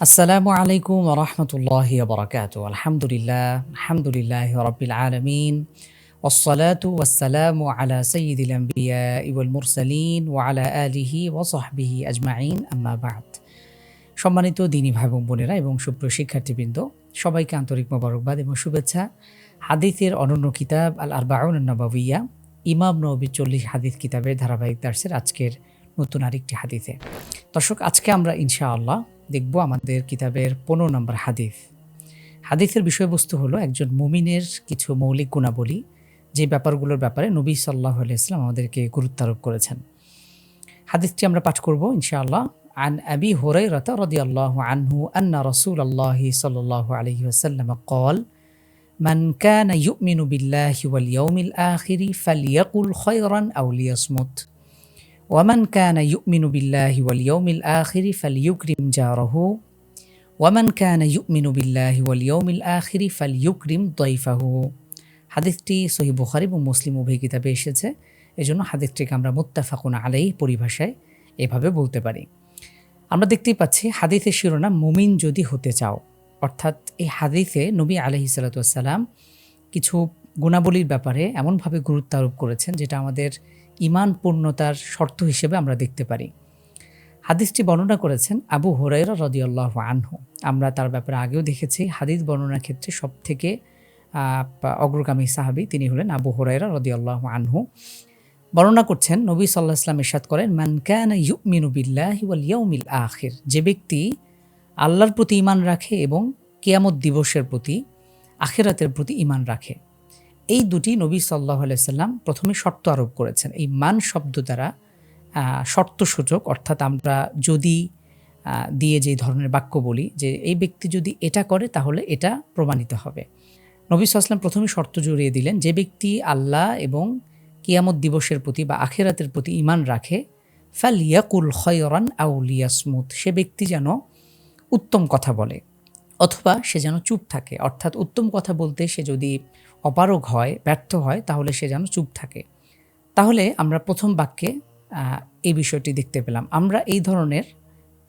আসসালামু আলাইকুম রহমতুল্লাহ বরকাত আলহামদুলিল্লাহ আলহামদুলিল্লাহ রবিল আলমিন والصلاة والسلام على سيد الأنبياء والمرسلين وعلى آله وصحبه أجمعين أما بعد সম্মানিত দিনী ভাই বোন বোনেরা এবং সুপ্রিয় শিক্ষার্থীবৃন্দ সবাইকে আন্তরিক মোবারকবাদ এবং শুভেচ্ছা হাদিসের অনন্য কিতাব আল আরবাউন নবাবিয়া ইমাম নবী চল্লিশ হাদিস কিতাবের ধারাবাহিক দার্সের আজকের নতুন আরেকটি হাদিসে দর্শক আজকে আমরা ইনশাআল্লাহ দেখব আমাদের কিতাবের পনেরো নম্বর হাদিস হাদিসের বিষয়বস্তু হলো একজন মুমিনের কিছু মৌলিক গুণাবলী যে ব্যাপারগুলোর ব্যাপারে নবী সাল্লাহ ইসলাম আমাদেরকে গুরুত্ব আরোপ করেছেন হাদিসটি আমরা পাঠ করব ইনশাআল্লাহ عن أبي هريرة رضي الله عنه أن رسول الله صلى الله عليه وسلم قال من كان يؤمن بالله واليوم الآخر فليقل خيرا أو ليصمت ওয়ামান কানা ইউমিনু বিল্লাহি ওয়াল ইয়ৌমিল আখিরি ফাল ইউক্রিম জারহু। ওয়ামান কানা ইউমিনু বিল্লাহি ওয়াল ইয়ৌমিল আখিরি ফাল ইউক্রিম তৈফাহু হাদিসটি সহি বুখারি এবং মুসলিম উভয় কিতাবে এসেছে। এজন্য হাদিসটিকে আমরা মুত্তাফাকুন আলাই পরিভাষায় এভাবে বলতে পারি। আমরা দেখতেই পাচ্ছি হাদিসের শিরোনাম মুমিন যদি হতে চাও। অর্থাৎ এই হাদিসে নবী আলহি সালাতাম কিছু গুণাবলীর ব্যাপারে এমনভাবে গুরুত্ব আরোপ করেছেন যেটা আমাদের ইমান পূর্ণতার শর্ত হিসেবে আমরা দেখতে পারি। হাদিসটি বর্ণনা করেছেন আবু হরাইরা রদিয়াল্লাহ আনহু। আমরা তার ব্যাপারে আগেও দেখেছি, হাদিস বর্ণনার ক্ষেত্রে সব থেকে অগ্রগামী সাহাবি তিনি হলেন আবু হরাইরা রদিয়াল্লাহ আনহু। বর্ণনা করছেন, নবী সাল্লাহ ইসলাম ইরশাদ করেন, মান ক্যান ইউমিনু বিল্লাহি ওয়াল ইয়াউমিল আখির। যে ব্যক্তি আল্লাহর প্রতি ইমান রাখে এবং কেয়ামত দিবসের প্রতি, আখেরাতের প্রতি ইমান রাখে। এই দুটি নবী সাল্লাহ সাল্লাম প্রথমে শর্ত আরোপ করেছেন। এই মান শব্দ দ্বারা শর্তসূচক, অর্থাৎ আমরা যদি দিয়ে যে ধরনের বাক্য বলি যে এই ব্যক্তি যদি এটা করে তাহলে এটা প্রমাণিত হবে। নবী সাল্লাম প্রথমে শর্ত জড়িয়ে দিলেন যে ব্যক্তি আল্লাহ এবং কিয়ামত দিবসের প্রতি বা আখেরাতের প্রতি ইমান রাখে ফাল ইয়াকুল খয়রান আউলিয়াসমুত সে ব্যক্তি যেন উত্তম কথা বলে অথবা সে যেন চুপ থাকে। অর্থাৎ উত্তম কথা বলতে সে যদি অপারগ হয়, ব্যর্থ হয়, তাহলে সে যেন চুপ থাকে। তাহলে আমরা প্রথম বাক্যে এই বিষয়টি দেখতে পেলাম। আমরা এই ধরনের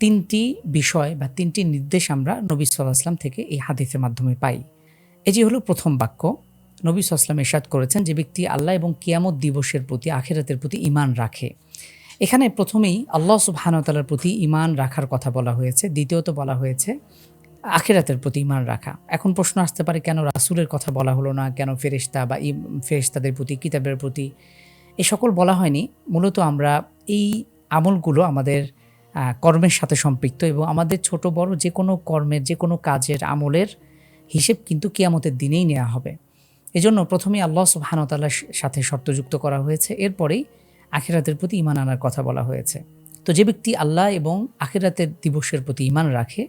তিনটি বিষয় বা তিনটি নির্দেশ আমরা নবী সাল্লাহাম থেকে এই হাদিসের মাধ্যমে পাই। এটি হলো প্রথম বাক্য। নবী সাল্লাম এরশাদ করেছেন যে ব্যক্তি আল্লাহ এবং কিয়ামত দিবসের প্রতি, আখেরাতের প্রতি ইমান রাখে। এখানে প্রথমেই আল্লাহ সুবাহানতালার প্রতি ইমান রাখার কথা বলা হয়েছে। দ্বিতীয়ত বলা হয়েছে আখেরাতের প্রতি ইমান রাখা। এখন প্রশ্ন আসতে পারে, কেন রাসুলের কথা বলা হলো না? কেন ফেরিস্তা বা ই ফেরিস্তাদের প্রতি, কিতাবের প্রতি? এ সকল বলা হয়নি। মূলত আমরা এই আমলগুলো আমাদের কর্মের সাথে সম্পৃক্ত এবং আমাদের ছোট, বড় যে কোনো কর্মের, যে কোনো কাজের আমলের হিসেব কিন্তু কিয়ামতের দিনেই নেওয়া হবে। এজন্য প্রথমে আল্লাহ সুবাহানতাল্লার সাথে শর্তযুক্ত করা হয়েছে। এরপরেই আখেরাতের প্রতি ইমান আনার কথা বলা হয়েছে। তো যে ব্যক্তি আল্লাহ এবং আখেরাতের দিবসের প্রতি ইমান রাখে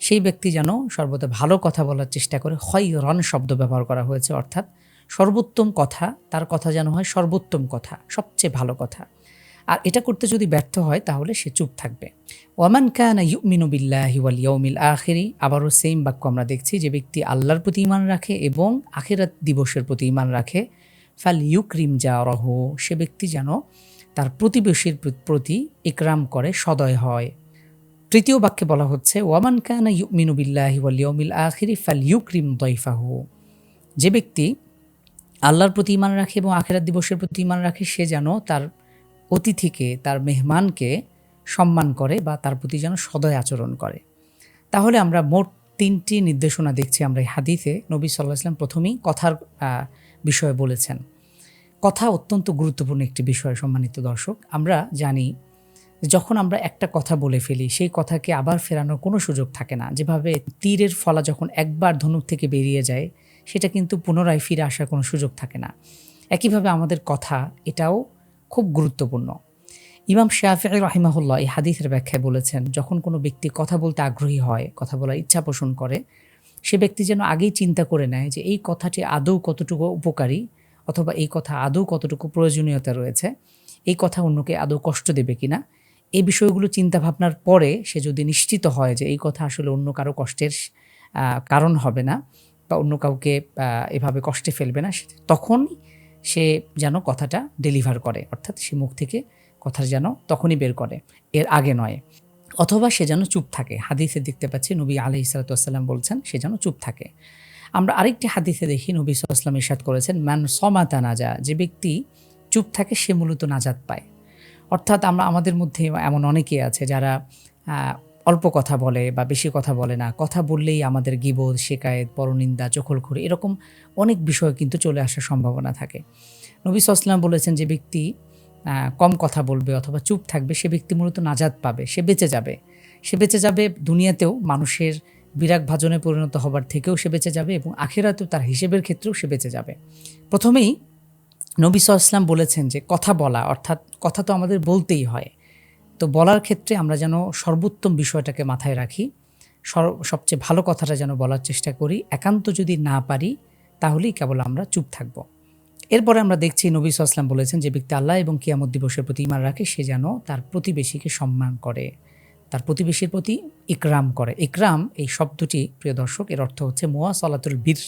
সেই ব্যক্তি যেন সর্বদা ভালো কথা বলার চেষ্টা করে হয় রন শব্দ ব্যবহার করা হয়েছে, অর্থাৎ সর্বোত্তম কথা, তার কথা যেন হয় সর্বোত্তম কথা, সবচেয়ে ভালো কথা। আর এটা করতে যদি ব্যর্থ হয়, তাহলে সে চুপ থাকবে। ওয়ামান কানা ইউমিনু বিল্লাহি ওয়াল ইয়াউমিল আখিরি, আবারও সেম বাক্য আমরা দেখছি, যে ব্যক্তি আল্লাহর প্রতি ইমান রাখে এবং আখিরাত দিবসের প্রতি ইমান রাখে, ফাল ইউক্রিম যা রহ সে ব্যক্তি যেন তার প্রতিবেশীর প্রতি ইকরাম করে, সদয় হয়। তৃতীয় বাক্যে বলা হচ্ছে, ওয়ামান কানা ইউমিনু বিল্লাহি ওয়াল ইয়াউমিল আখিরি ফাল ইউক্রিম দয়ফাহু যে ব্যক্তি আল্লাহর প্রতি ইমান রাখে এবং আখেরাত দিবসের প্রতি ইমান রাখে, সে যেন তার অতিথিকে, তার মেহমানকে সম্মান করে বা তার প্রতি যেন সদয় আচরণ করে। তাহলে আমরা মোট তিনটি নির্দেশনা দেখছি আমরা এই হাদিতে নবী সাল্লাহ ইসলাম প্রথমেই কথার বিষয়ে বলেছেন। কথা অত্যন্ত গুরুত্বপূর্ণ একটি বিষয় সম্মানিত দর্শক। আমরা জানি যখন আমরা একটা কথা বলে ফেলি, সেই কথাকে আবার ফেরানোর কোনো সুযোগ থাকে না। যেভাবে তীরের ফলা যখন একবার ধনুক থেকে বেরিয়ে যায়, সেটা কিন্তু পুনরায় ফিরে আসার কোনো সুযোগ থাকে না। একইভাবে আমাদের কথা, এটাও খুব গুরুত্বপূর্ণ। ইমাম শাহি রাহিমাহুল্লাহ এই হাদিসের ব্যাখ্যায় বলেছেন, যখন কোনো ব্যক্তি কথা বলতে আগ্রহী হয়, কথা বলার ইচ্ছা পোষণ করে, সে ব্যক্তি যেন আগেই চিন্তা করে নেয় যে এই কথাটি আদৌ কতটুকু উপকারী অথবা এই কথা আদৌ কতটুকু প্রয়োজনীয়তা রয়েছে, এই কথা অন্যকে আদৌ কষ্ট দেবে কিনা। এই বিষয়গুলো চিন্তা ভাবনার পরে সে যদি নিশ্চিত হয় যে এই কথা আসলে অন্য কারও কষ্টের কারণ হবে না বা অন্য কাউকে এভাবে কষ্টে ফেলবে না তখন সে যেন কথাটা ডেলিভার করে। অর্থাৎ সে মুখ থেকে কথা যেন তখনই বের করে, এর আগে নয়। অথবা সে যেন চুপ থাকে। হাদিসে দেখতে পাচ্ছি নবী আলি ইসালাতাম বলছেন, সে যেন চুপ থাকে। আমরা আরেকটি হাদিসে দেখি নবী সাল্লাম ইরশাদ করেছেন ম্যান সমাতা নাজা যে ব্যক্তি চুপ থাকে সে মূলত নাজাত পায়। অর্থাৎ আমরা আমাদের মধ্যে এমন অনেকে আছে যারা অল্প কথা বলে বা বেশি কথা বলে না। কথা বললেই আমাদের গিবোধ শেকায়েত, পরনিন্দা চখলখুরি এরকম অনেক বিষয় কিন্তু চলে আসার সম্ভাবনা থাকে। নবী সাল্লাম বলেছেন যে ব্যক্তি কম কথা বলবে অথবা চুপ থাকবে, সে ব্যক্তি মূলত নাজাদ পাবে, সে বেঁচে যাবে। সে বেঁচে যাবে দুনিয়াতেও মানুষের বিরাগ ভাজনে পরিণত হবার থেকেও সে বেঁচে যাবে এবং আখেরাতেও তার হিসেবের ক্ষেত্রেও সে বেঁচে যাবে। প্রথমেই নবী সাল্লাম বলেছেন যে কথা বলা, অর্থাৎ কথা তো আমাদের বলতেই হয়। তো বলার ক্ষেত্রে আমরা যেন সর্বোত্তম বিষয়টাকে মাথায় রাখি সবচেয়ে ভালো কথাটা যেন বলার চেষ্টা করি, একান্ত যদি না পারি, তাহলেই কেবল আমরা চুপ থাকব। এরপরে আমরা দেখছি নবী সাল্লাম বলেছেন যে ব্যক্তি আল্লাহ এবং কিয়ামত দিবসের প্রতি ইমান রাখে, সে যেন তার প্রতিবেশীকে সম্মান করে, তার প্রতিবেশীর প্রতি ইকরাম করে। ইকরাম এই শব্দটি, প্রিয় দর্শক, এর অর্থ হচ্ছে মোয়া সলাতুল বীর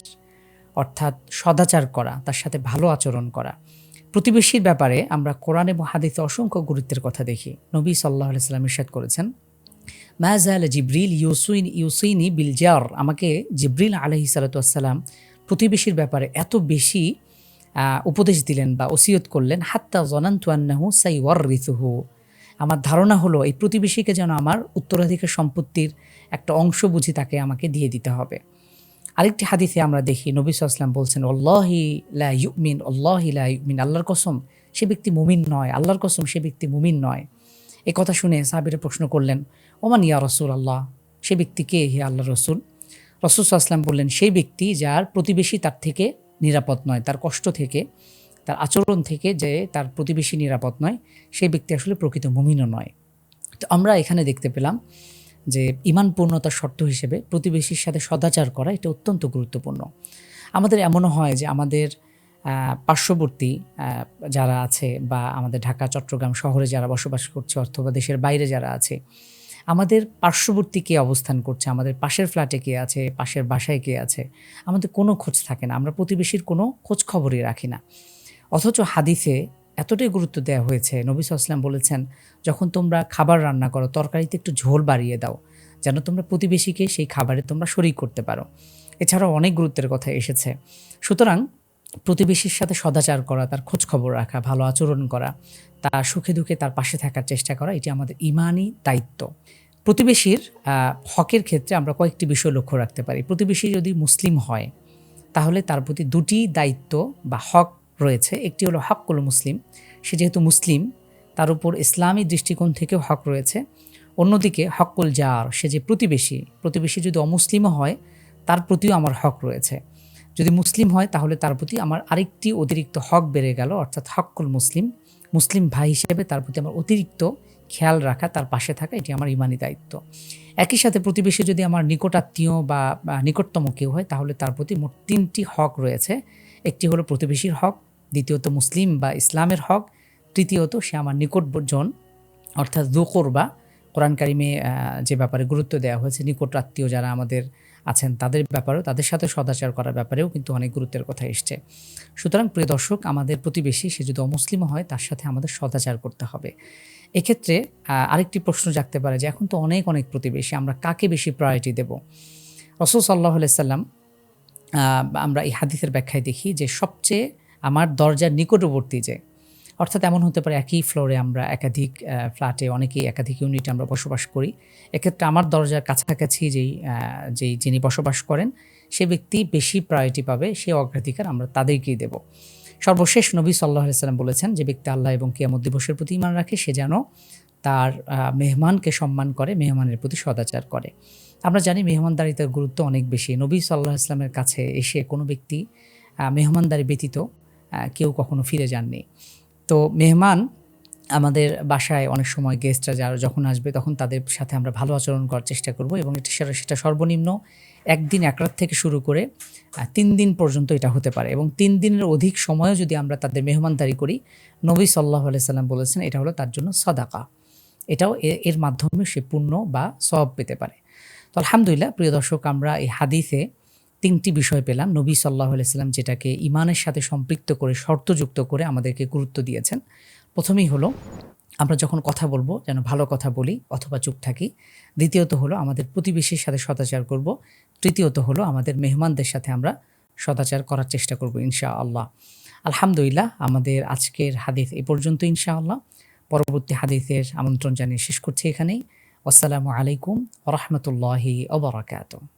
অর্থাৎ সদাচার করা, তার সাথে ভালো আচরণ করা। প্রতিবেশীর ব্যাপারে আমরা কোরআন এবং হাদিতে অসংখ্য গুরুত্বের কথা দেখি। নবী সাল্লাহ সাল্লাম ইরশাদ করেছেন মাজাল জিব্রিল ইউসুইন ইউসুইনি বিলজার আমাকে জিব্রিল আলহি সালাতাম প্রতিবেশীর ব্যাপারে এত বেশি উপদেশ দিলেন বা ওসিয়ত করলেন, হাত্তা জনান্তুয়ান্নাহু সাই ওয়ার রিতুহু আমার ধারণা হলো, এই প্রতিবেশীকে যেন আমার উত্তরাধিকার সম্পত্তির একটা অংশ বুঝি তাকে আমাকে দিয়ে দিতে হবে। আরেকটি হাদিসে আমরা দেখি, নবী সাল্লাম বলছেন অল্লাহি লা ইউমিন অল্লাহি লা আল্লাহর কসম, সে ব্যক্তি মুমিন নয়। আল্লাহর কসম, সে ব্যক্তি মুমিন নয়। এ কথা শুনে সাহাবিরা প্রশ্ন করলেন, ওমান ইয়া রসুল আল্লাহ সে ব্যক্তি কে? হে আল্লাহ রসুল। রসুল আসলাম বললেন, সেই ব্যক্তি যার প্রতিবেশী তার থেকে নিরাপদ নয়, তার কষ্ট থেকে, তার আচরণ থেকে যে তার প্রতিবেশী নিরাপদ নয়, সেই ব্যক্তি আসলে প্রকৃত মুমিনও নয়। তো আমরা এখানে দেখতে পেলাম যে ইমান পূর্ণতার শর্ত হিসেবে প্রতিবেশীর সাথে সদাচার করা এটা অত্যন্ত গুরুত্বপূর্ণ। আমাদের এমনও হয় যে আমাদের পার্শ্ববর্তী যারা আছে বা আমাদের ঢাকা, চট্টগ্রাম শহরে যারা বসবাস করছে অথবা দেশের বাইরে যারা আছে, আমাদের পার্শ্ববর্তী কে অবস্থান করছে, আমাদের পাশের ফ্ল্যাটে কে আছে, পাশের বাসায় কে আছে, আমাদের কোনো খোঁজ থাকে না। আমরা প্রতিবেশীর কোনো খোঁজ খবরই রাখি না। অথচ হাদিসে এতটাই গুরুত্ব দেওয়া হয়েছে, নবী সাল্লাম বলেছেন, যখন তোমরা খাবার রান্না করো, তরকারিতে একটু ঝোল বাড়িয়ে দাও, যেন তোমরা প্রতিবেশীকে সেই খাবারে তোমরা শরিক করতে পারো। এছাড়াও অনেক গুরুত্বের কথা এসেছে। সুতরাং প্রতিবেশীর সাথে সদাচার করা, তার খোঁজ খবর রাখা, ভালো আচরণ করা তার সুখে দুঃখে তার পাশে থাকার চেষ্টা করা, এটি আমাদের ইমানই দায়িত্ব। প্রতিবেশীর হকের ক্ষেত্রে আমরা কয়েকটি বিষয় লক্ষ্য রাখতে পারি। প্রতিবেশী যদি মুসলিম হয়, তাহলে তার প্রতি দুটি দায়িত্ব বা হক রয়েছে, একটি হলো হককুল মুসলিম। সে যেহেতু মুসলিম, তার উপর ইসলামী দৃষ্টিকোণ থেকেও হক রয়েছে। অন্যদিকে হকুল জার, সে যে প্রতিবেশী প্রতিবেশী যদি অমুসলিমও হয়, তার প্রতিও আমার হক রয়েছে। যদি মুসলিম হয়, তাহলে তার প্রতি আমার আরেকটি অতিরিক্ত হক বেড়ে গেল, অর্থাৎ হকুল মুসলিম। মুসলিম ভাই হিসেবে তার প্রতি আমার অতিরিক্ত খেয়াল রাখা, তার পাশে থাকা, এটি আমার ইমানি দায়িত্ব। একই সাথে প্রতিবেশী যদি আমার নিকটাত্মীয় বা নিকটতম কেউ হয়, তাহলে তার প্রতি মোট তিনটি হক রয়েছে। একটি হলো প্রতিবেশীর হক দ্বিতীয়ত মুসলিম বা ইসলামের হক, তৃতীয়ত সে আমার নিকটজন, অর্থাৎ দুকর বা কোরআন কারিমে যে ব্যাপারে গুরুত্ব দেওয়া হয়েছে, নিকট আত্মীয় যারা আমাদের আছেন তাদের ব্যাপারেও, তাদের সাথে সদাচার করার ব্যাপারেও কিন্তু অনেক গুরুত্বের কথা এসছে। সুতরাং প্রিয় দর্শক, আমাদের প্রতিবেশী, সে যদি অমুসলিম হয়, তার সাথে আমাদের সদাচার করতে হবে। এক্ষেত্রে আরেকটি প্রশ্ন জাগতে পারে যে, এখন তো অনেক অনেক প্রতিবেশী, আমরা কাকে বেশি প্রায়োরিটি দেব? রসুল সাল্লাহ সাল্লাম আমরা এই হাদিসের ব্যাখ্যায় দেখি যে সবচেয়ে আমার দরজার নিকটবর্তী যে। অর্থাৎ এমন হতে পারে একই ফ্লোরে আমরা একাধিক ফ্ল্যাটে অনেকেই একাধিক ইউনিটে আমরা বসবাস করি। এক্ষেত্রে আমার দরজার কাছাকাছি যেই যেই যিনি বসবাস করেন, সে ব্যক্তি বেশি প্রায়োরিটি পাবে, সে অগ্রাধিকার আমরা তাদেরকেই দেব। সর্বশেষ নবী সাল্লাহ সাল্লাম বলেছেন যে, ব্যক্তি আল্লাহ এবং কিয়ামত দিবসের প্রতি ইমান রাখে, সে যেন তার মেহমানকে সম্মান করে, মেহমানের প্রতি সদাচার করে। আমরা জানি মেহমানদারিতার গুরুত্ব অনেক বেশি। নবী সাল্লাহ ইসলামের কাছে এসে কোনো ব্যক্তি মেহমানদারি ব্যতীত কেউ কখনো ফিরে যাননি। তো মেহমান আমাদের বাসায় অনেক সময় গেস্টরা যারা যখন আসবে তখন তাদের সাথে আমরা ভালো আচরণ করার চেষ্টা করব এবং এটা সেটা সর্বনিম্ন একদিন, এক রাত থেকে শুরু করে তিন দিন পর্যন্ত এটা হতে পারে এবং তিন দিনের অধিক সময়ও যদি আমরা তাদের মেহমানদারি করি, নবী সাল্লাহ সাল্লাম বলেছেন এটা হলো তার জন্য সদাকা। এটাও এর মাধ্যমে সে পূর্ণ বা সব পেতে পারে। তো আলহামদুলিল্লাহ, প্রিয় দর্শক, আমরা এই হাদিসে তিনটি বিষয় পেলাম। নবী সাল্লাহ আলাইসাল্লাম যেটাকে ইমানের সাথে সম্পৃক্ত করে, শর্তযুক্ত করে আমাদেরকে গুরুত্ব দিয়েছেন। প্রথমেই হলো, আমরা যখন কথা বলব, যেন ভালো কথা বলি অথবা চুপ থাকি। দ্বিতীয়ত হলো, আমাদের প্রতিবেশীর সাথে সদাচার করব। তৃতীয়ত হলো, আমাদের মেহমানদের সাথে আমরা সদাচার করার চেষ্টা করব ইনশা আল্লাহ আলহামদুলিল্লাহ, আমাদের আজকের হাদিস এ পর্যন্ত ইনশা আল্লাহ পরবর্তী হাদিসের আমন্ত্রণ জানিয়ে শেষ করছি এখানেই। আসসালামু আলাইকুম রহমতুল্লাহি ওবরাকাতুহ